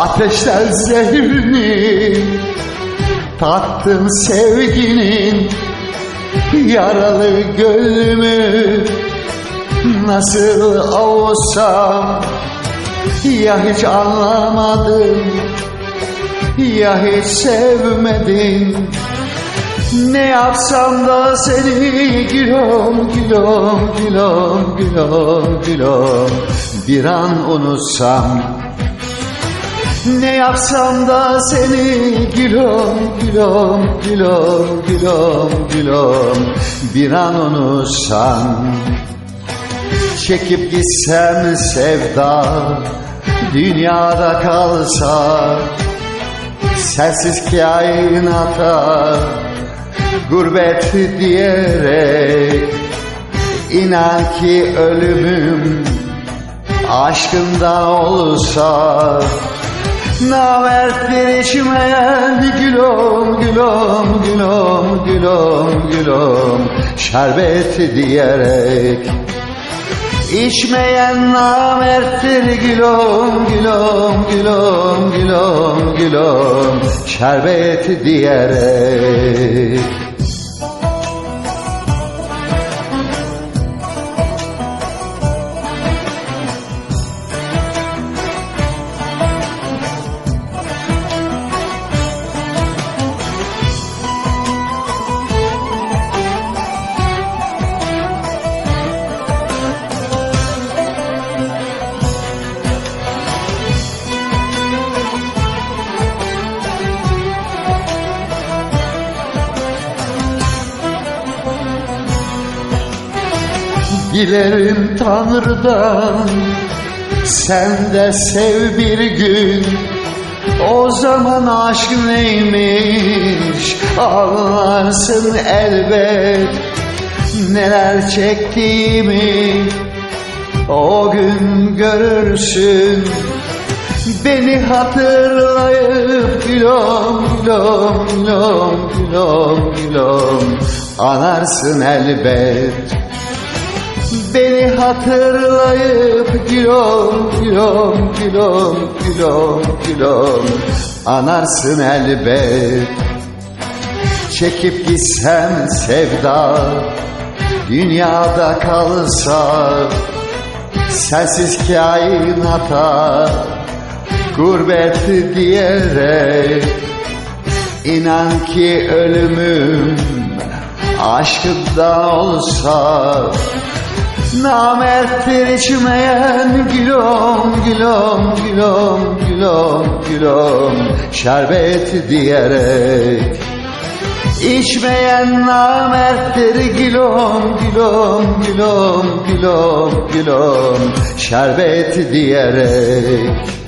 Ateşler zehrini Tattım sevginin Yaralı gönlümü. Nasıl avusam Ya hiç anlamadım Ya hiç sevmedim. Ne yapsam da seni gülüm gülüm gülüm gülüm gülüm. Bir an unutsam ne yapsam da seni gülüm gülüm gülüm gülüm gülüm. Bir an unutsam Çekip gitsem sevda dünyada kalsa Sensiz kainata gurbet diyerek inan ki ölümüm aşkından olsa Namerttir içmeyen gülüm gülüm gülüm gülüm gülüm. Şerbet diyerek. İçmeyen namerttir gülüm gülüm gülüm gülüm gülüm. Şerbet diyerek Dilerim Tanrı'dan. Sen de sev bir gün. O zaman aşk neymiş? Anlarsın elbet Neler çektiğimi. O gün görürsün Beni hatırlayıp gülüm gülüm gülüm gülüm gülüm. Anarsın elbet Beni hatırlayıp gülüm gülüm gülüm gülüm gülüm. Anarsın elbet. Çekip gitsem sevda Dünyada kalsa Sensiz kainata Gurbet diyerek İnan ki ölümüm Aşkımda olsa Namerttir içmeyen gülüm gülüm gülüm gülüm gülüm. Şerbet diyerek. İçmeyen namerttir gülüm gülüm gülüm gülüm gülüm. Şerbet diyerek